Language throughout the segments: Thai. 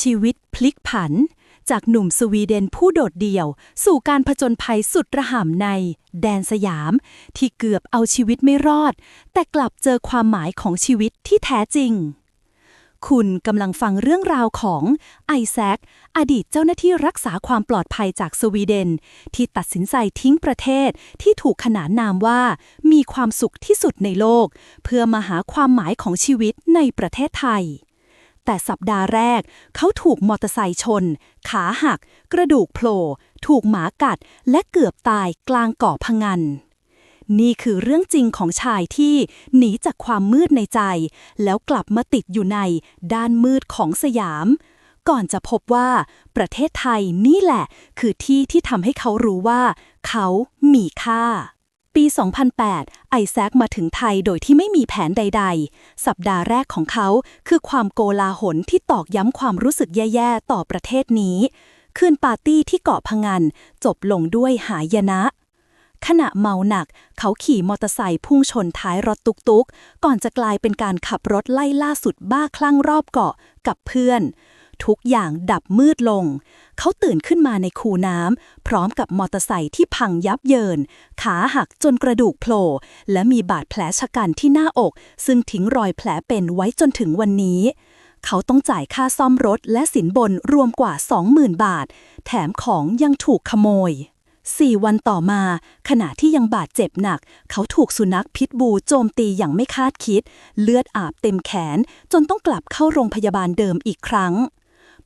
ชีวิตพลิกผัน จากหนุ่มสวีเดนผู้โดดเดี่ยว สู่การผจญภัยสุดระห่ำใน แดนสยาม ที่เกือบเอาชีวิตไม่รอด แต่กลับเจอความหมายของชีวิตที่แท้จริง คุณกำลังฟังเรื่องราวของไอแซค อดีตเจ้าหน้าที่รักษาความปลอดภัยจากสวีเดน ที่ตัดสินใจทิ้งประเทศที่ถูกขนานนามว่า มีความสุขที่สุดในโลก เพื่อมาหาความหมายของชีวิตในประเทศไทย แต่สัปดาห์แรก เขาถูกมอเตอร์ไซค์ชน ขาหัก กระดูกโผล่ถูกหมากัด และเกือบตายกลางเกาะพะงัน นี่คือเรื่องจริงของชายที่หนีจากความมืดในใจ แล้วกลับมาติดอยู่ในด้านมืดของสยาม ก่อนจะพบว่า ประเทศไทยนี่แหละ คือที่ที่ทำให้เขารู้ว่า เขามีค่า ปี 2008 ไอแซคมาถึงไทยโดยที่ไม่มีแผนใด ๆ สัปดาห์แรกของเขาคือความโกลาหลที่ตอกย้ำความรู้สึกแย่ๆ ต่อประเทศนี้ คืนปาร์ตี้ที่เกาะพะงัน จบลงด้วยหายนะ ขณะเมาหนัก เขาขี่มอเตอร์ไซค์พุ่งชนท้ายรถตุกๆ ก่อนจะกลายเป็นการขับรถไล่ล่าสุดบ้าคลั่งรอบเกาะกับเพื่อน ทุกอย่างดับมืดลง เขาตื่นขึ้นมาในคูน้ำพร้อมกับมอเตอร์ไซค์ที่พังยับเยิน ขาหักจนกระดูกโผล่และมีบาดแผลชะกันที่หน้าอก ซึ่งทิ้งรอยแผลเป็นไว้จนถึงวันนี้ เขาต้องจ่ายค่าซ่อมรถและสินบนรวมกว่า 20,000 บาท แถมของยังถูกขโมยสี่วันต่อมา ขณะที่ยังบาดเจ็บหนัก เขาถูกสุนัขพิษบูโจมตีอย่างไม่คาดคิด เลือดอาบเต็มแขน จนต้องกลับเข้าโรงพยาบาลเดิมอีกครั้ง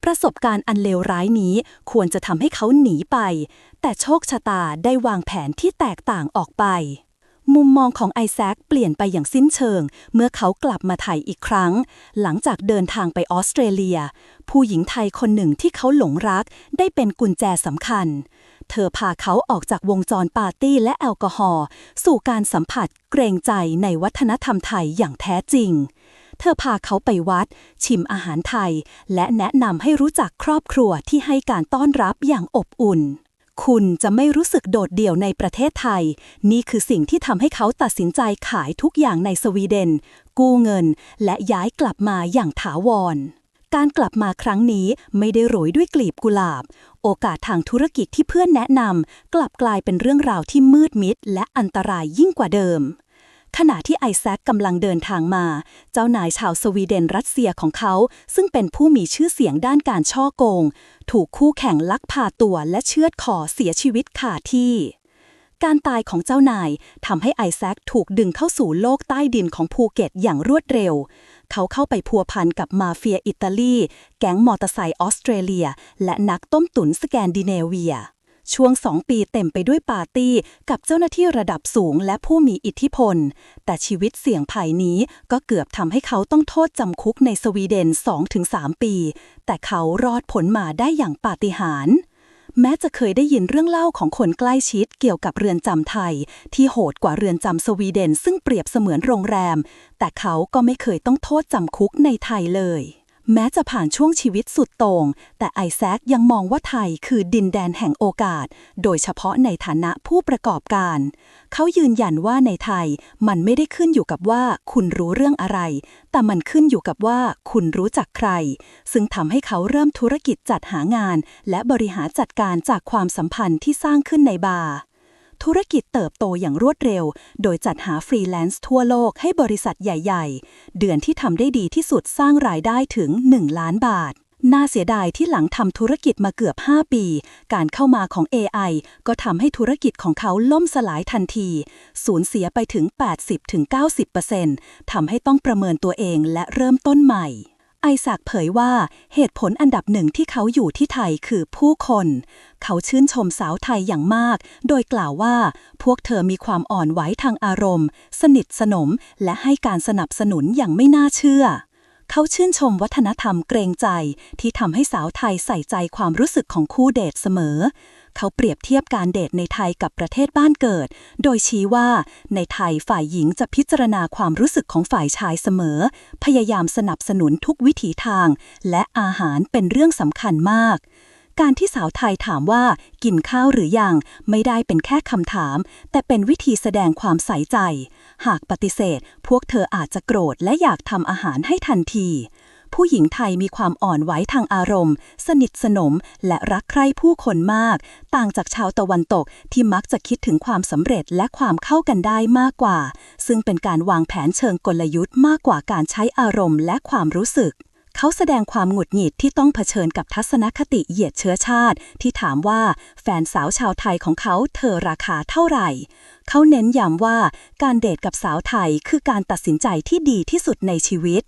ประสบการณ์อันเลวร้ายนี้ควรจะทำให้เขาหนีไป แต่โชคชะตาได้วางแผนที่แตกต่างออกไป มุมมองของไอแซคเปลี่ยนไปอย่างสิ้นเชิง เมื่อเขากลับมาไทยอีกครั้ง หลังจากเดินทางไปออสเตรเลีย ผู้หญิงไทยคนหนึ่งที่เขาหลงรักได้เป็นกุญแจสำคัญเธอพาเขาออกจากวงจรปาร์ตี้และแอลกอฮอล์สู่การสัมผัสเกรงใจในวัฒนธรรมไทยอย่างแท้จริง เธอพาเขาไปวัด ชิมอาหารไทย และแนะนำให้รู้จักครอบครัวที่ให้การต้อนรับอย่างอบอุ่น คุณจะไม่รู้สึกโดดเดี่ยวในประเทศไทย นี่คือสิ่งที่ทำให้เขาตัดสินใจขายทุกอย่างในสวีเดน กู้เงิน และย้ายกลับมาอย่างถาวรการกลับมาครั้งนี้ไม่ได้โรยด้วยกลีบกุหลาบ โอกาสทางธุรกิจที่เพื่อนแนะนำกลับกลายเป็นเรื่องราวที่มืดมิดและอันตรายยิ่งกว่าเดิม ขณะที่ไอแซคกำลังเดินทางมา เจ้านายชาวสวีเดนรัสเซียของเขา ซึ่งเป็นผู้มีชื่อเสียงด้านการช่อโกง ถูกคู่แข่งลักพาตัวและเชือดคอเสียชีวิตคาที่ การตายของเจ้านายทำให้ไอแซคถูกดึงเข้าสู่โลกใต้ดินของภูเก็ตอย่างรวดเร็ว เขาเข้าไปพัวพันกับมาเฟียอิตาลี แก๊งมอเตอร์ไซค์ออสเตรเลีย และนักต้มตุ๋นสแกนดิเนเวีย ช่วงสองปีเต็มไปด้วยปาร์ตี้ กับเจ้าหน้าที่ระดับสูงและผู้มีอิทธิพล แต่ชีวิตเสี่ยงภัยนี้ก็เกือบทำให้เขาต้องโทษจำคุกในสวีเดน 2-3 ปี แต่เขารอดผลมาได้อย่างปาฏิหาริย์แม้จะเคยได้ยินเรื่องเล่าของคนใกล้ชิดเกี่ยวกับเรือนจำไทย ที่โหดกว่าเรือนจำสวีเดนซึ่งเปรียบเสมือนโรงแรม แต่เขาก็ไม่เคยต้องโทษจำคุกในไทยเลย แม้จะผ่านช่วงชีวิตสุดโต่งแต่ไอแซคยังมองว่าไทยคือดินแดนแห่งโอกาส โดยเฉพาะในฐานะผู้ประกอบการ เขายืนยันว่าในไทยมันไม่ได้ขึ้นอยู่กับว่าคุณรู้เรื่องอะไร แต่มันขึ้นอยู่กับว่าคุณรู้จักใคร ซึ่งทำให้เขาเริ่มธุรกิจจัดหางาน และบริหารจัดการจากความสัมพันธ์ที่สร้างขึ้นในบาร์ ธุรกิจเติบโตอย่างรวดเร็ว โดยจัดหาฟรีแลนซ์ทั่วโลกให้บริษัทใหญ่ ๆ เดือนที่ทำได้ดีที่สุดสร้างรายได้ถึง 1 ล้านบาท น่าเสียดายที่หลังทำธุรกิจมาเกือบ 5 ปี การเข้ามาของ AI ก็ทำให้ธุรกิจของเขาล่มสลายทันที สูญเสียไปถึง 80-90%ทำให้ต้องประเมินตัวเองและเริ่มต้นใหม่ ไอแซคเผยว่าเหตุผลอันดับหนึ่งที่เขาอยู่ที่ไทยคือผู้คน เขาชื่นชมสาวไทยอย่างมาก โดยกล่าวว่า พวกเธอมีความอ่อนไหวทางอารมณ์ สนิทสนม และให้การสนับสนุนอย่างไม่น่าเชื่อ เขาชื่นชมวัฒนธรรมเกรงใจที่ทำให้สาวไทยใส่ใจความรู้สึกของคู่เดทเสมอ เขาเปรียบเทียบการเดทในไทยกับประเทศบ้านเกิด โดยชี้ว่าในไทยฝ่ายหญิงจะพิจารณาความรู้สึกของฝ่ายชายเสมอ พยายามสนับสนุนทุกวิถีทาง และอาหารเป็นเรื่องสำคัญมากการที่สาวไทยถามว่ากินข้าวหรือยัง ไม่ได้เป็นแค่คำถาม แต่เป็นวิธีแสดงความใส่ใจ หากปฏิเสธ พวกเธออาจจะโกรธและอยากทำอาหารให้ทันที ผู้หญิงไทยมีความอ่อนไหวทางอารมณ์ สนิทสนม และรักใคร่ผู้คนมาก ต่างจากชาวตะวันตกที่มักจะคิดถึงความสำเร็จและความเข้ากันได้มากกว่า ซึ่งเป็นการวางแผนเชิงกลยุทธ์มากกว่าการใช้อารมณ์และความรู้สึกเขาแสดงความหงุดหงิดที่ต้องเผชิญกับทัศนคติเหยียดเชื้อชาติ ที่ถามว่าแฟนสาวชาวไทยของเขาเธอราคาเท่าไหร่ เขาเน้นย้ำว่าการเดทกับสาวไทยคือการตัดสินใจที่ดีที่สุดในชีวิต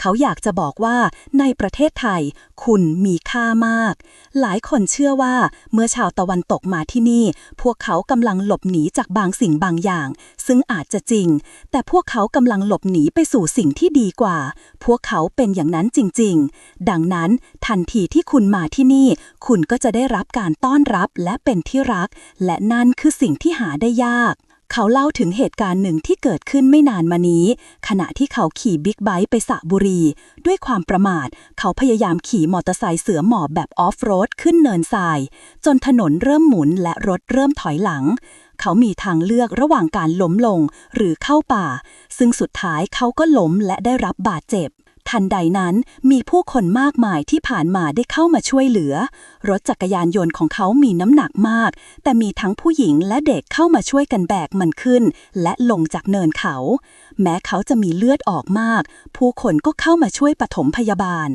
เขาอยากจะบอกว่าในประเทศไทย คุณมีค่ามาก หลายคนเชื่อว่าเมื่อชาวตะวันตกมาที่นี่ พวกเขากำลังหลบหนีจากบางสิ่งบางอย่าง ซึ่งอาจจะจริง แต่พวกเขากำลังหลบหนีไปสู่สิ่งที่ดีกว่า พวกเขาเป็นอย่างนั้นจริง ๆ ดังนั้นทันทีที่คุณมาที่นี่ คุณก็จะได้รับการต้อนรับและเป็นที่รัก และนั่นคือสิ่งที่หาได้ยาก เขาเล่าถึงเหตุการณ์หนึ่งที่เกิดขึ้นไม่นานมานี้ ขณะที่เขาขี่บิ๊กไบค์ไปสระบุรี ด้วยความประมาท เขาพยายามขี่มอเตอร์ไซค์เสือหมอบแบบออฟโรดขึ้นเนินทราย จนถนนเริ่มหมุนและรถเริ่มถอยหลัง เขามีทางเลือกระหว่างการล้มลงหรือเข้าป่า ซึ่งสุดท้ายเขาก็ล้มและได้รับบาดเจ็บ ทันใดนั้นมีผู้คนมากมายที่ผ่านมาได้เข้ามาช่วยเหลือ รถจักรยานยนต์ของเขามีน้ำหนักมาก แต่มีทั้งผู้หญิงและเด็กเข้ามาช่วยกันแบกมันขึ้น และลงจากเนินเขา แม้เขาจะมีเลือดออกมาก ผู้คนก็เข้ามาช่วยปฐมพยาบาล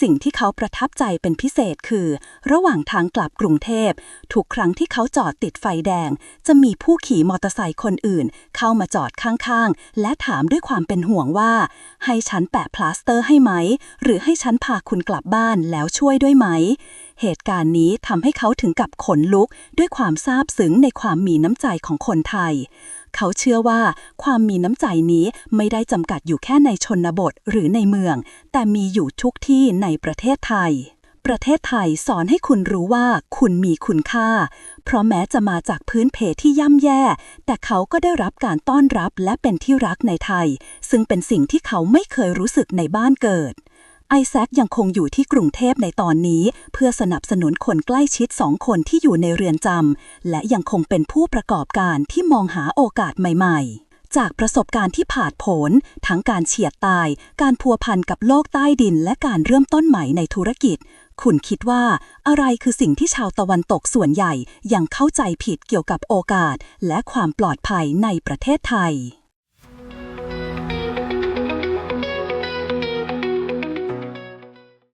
สิ่งที่เขาประทับใจเป็นพิเศษคือ ระหว่างทางกลับกรุงเทพ ทุกครั้งที่เขาจอดติดไฟแดง จะมีผู้ขี่มอเตอร์ไซค์คนอื่น เข้ามาจอดข้างๆ และถามด้วยความเป็นห่วงว่า ให้ฉันแปะพลาสเตอร์ให้ไหม หรือให้ฉันพาคุณกลับบ้านแล้วช่วยด้วยไหม เหตุการณ์นี้ทำให้เขาถึงกับขนลุกด้วยความซาบซึ้งในความมีน้ำใจของคนไทย เขาเชื่อว่าความมีน้ำใจนี้ไม่ได้จำกัดอยู่แค่ในชนบทหรือในเมือง แต่มีอยู่ทุกที่ในประเทศไทยประเทศไทยสอนให้คุณรู้ว่าคุณมีคุณค่า เพราะแม้จะมาจากพื้นเพที่ย่ำแย่ แต่เขาก็ได้รับการต้อนรับและเป็นที่รักในไทย ซึ่งเป็นสิ่งที่เขาไม่เคยรู้สึกในบ้านเกิด ไอแซคยังคงอยู่ที่กรุงเทพในตอนนี้ เพื่อสนับสนุนคนใกล้ชิดสองคนที่อยู่ในเรือนจำและยังคงเป็นผู้ประกอบการที่มองหาโอกาสใหม่ ๆจากประสบการณ์ที่ผาดโผนทั้งการเฉียดตาย การพัวพันกับโลกใต้ดิน และการเริ่มต้นใหม่ในธุรกิจ คุณคิดว่าอะไรคือสิ่งที่ชาวตะวันตกส่วนใหญ่ยังเข้าใจผิดเกี่ยวกับโอกาส และความปลอดภัยในประเทศไทย